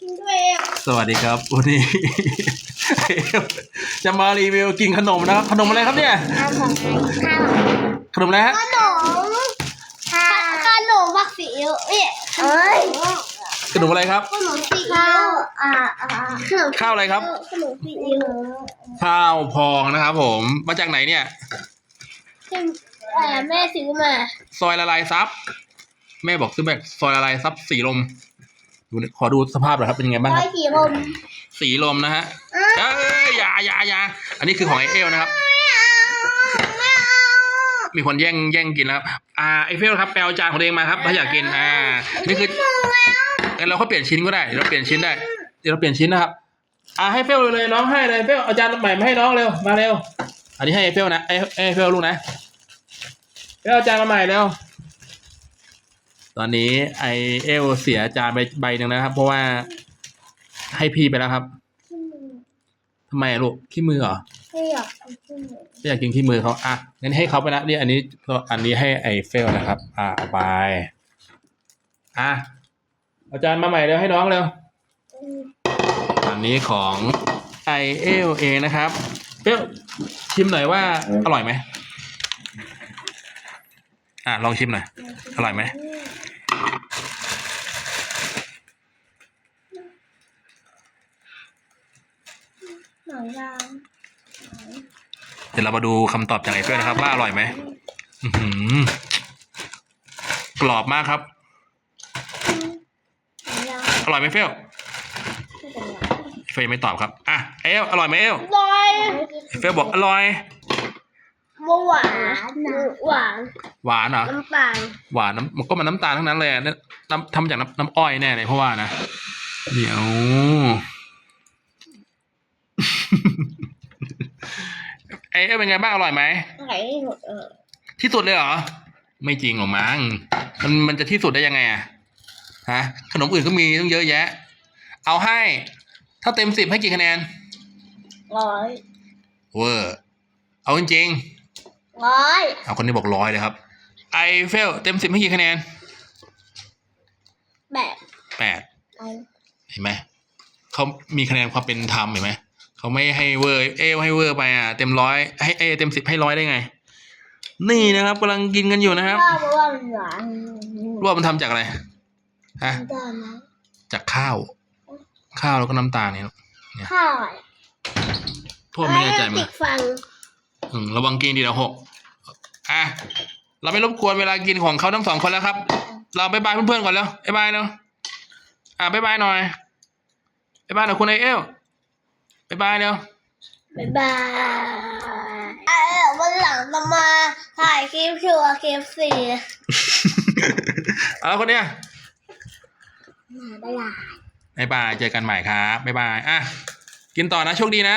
กินด้วยสวัสดีครับวันนี้ จะมารีวิวกินขนมนะครับขนมอะไรครับเนี่ย ข้าวของข้าวขนมอะไรฮะขนมข้าวขนมผักซีอิ๊วเอ๊ะเอ้ยขนมอะไรครับ ขนมซีอิ๊วอ่าอ่าขนมข้าวอะไรครับ ขนมซีอิ๊วข้าวพองนะครับผมมาจากไหนเนี่ยซึ่งเอ่อแม่ซื้อมา ซอยละลายซับแม่บอกซื้อแบบซอยละลายซับสีลม ดูขอดูสภาพหน่อยครับเป็นยังไงบ้างร้คอรัยบกี่ลมสีลมนะฮะเอ้ยอยาอยาอยาอันนี้คือของไอเอลนะครับมีคนแย่งแย่งกินแล้วครับอ่าไอเฟลครับไปเอาจานของตัวเองมาครับถ้าอยากกิน อ่า นี่คืองั้นเราก็เปลี่ยนชิ้นก็ได้เดี๋ยวเราเปลี่ยนชิ้นได้ เดี๋ยวเราเปลี่ยนชิ้นนะครับ อ่าให้เฟลเลยน้องให้เลยเฟลเอาจานใหม่มาให้น้องเร็ว มาเร็ว อันนี้ให้ไอเฟลนะไอไอเฟลลูกนะเฟลเอาจานมาใหม่เร็ว ตอนนี้ไอเอลเสียจานไปใบหนึ่งนะครับ เพราะว่าให้พี่ไปแล้วครับทำไมอะลูกขี้มือเหรอไม่อยากกินที่ไหนไม่อยากกินที่มือเขาอะงั้นให้เขาไปนะนี่อันนี้อันนี้ให้ไอเฟลนะครับ อ่าเอาไปอะอาจารย์มาใหม่เร็วให้น้องเร็วอันนี้ของไอเอลเองนะครับเฟลชิมหน่อยว่าอร่อยไหมอะลองชิมหน่อยอร่อยไหม หนังยางเดี๋ยวเรามาดูคำตอบจากไอเฟลนะครับว่าอร่อยไหมอื้อหือกรอบมากครับหนังยางอร่อยไหมเฟลไม่เป็นไรเฟลยังไม่ตอบครับอะเอลอร่อยไหมเอลลอยเฟลบอกอร่อยมหวานหวานหวานเหรอ น้ำตาลหวานน้ำมันก็มันน้ำตาลทั้งนั้นเลยอะเนี่ยน้ำทำจากน้ำน้ำอ้อยแน่เลยเพราะว่านะ เดี๋ยว อ้เอ้ยเป็นไงบ้างอร่อยไหมไหนหมดเออที่สุดเลยเหรอ ไม่จริงหรอกมั้งมันมันจะที่สุดได้ยังไงอะฮะขนมอื่นก็มีต้องเยอะแยะ เอาให้ ถ้าเต็มสิบให้กี่คะแนนร้อยเวอร์เอาจริงร้อยๆเอาคนนี้บอกร้อยเลยครับ ไอเฟลเต็มสิบให้กี่คะแนนแบบแปดเอาเห็นไหมเขามีคะแนนความเป็นธรรมเห็นไหม เขาไม่ให้เวอร์ เอลให้เวอร์ไปอะเต็มร้อยให้เอเต็มสิบให้ร้อยได้ไง นี่นะครับกำลังกินกันอยู่นะครับว่าเพราะว่ามันหวานรู้ว่ามันทำจากอะไรฮะน้ำตาลนะจากข้าว ข้าวแล้วก็น้ำตาลเนี่ยข้าวทั่วไม่แน่ใจมั้ติยดฟังอืมระวังกินดีนะหกอะเราไม่รบกวนเวลากินของเขาทั้งสองคนแล้วครับ เราไปบายเพื่อนๆก่อนแล้วบ๊ายบายเนาะอะบ๊ายบายหน่อยบ๊ายบายหน่อยคุณไอเอล บ๊ายบายเนาะบ๊ายบายเออวันหลังจะมาถ่ายคลิปชัวร์คลิปสี่เอาแล้วคนเนี้ยบ๊ายบาย บ๊ายบายเจอกันใหม่ครับบ๊ายบายอะกินต่อนะโชคดีนะ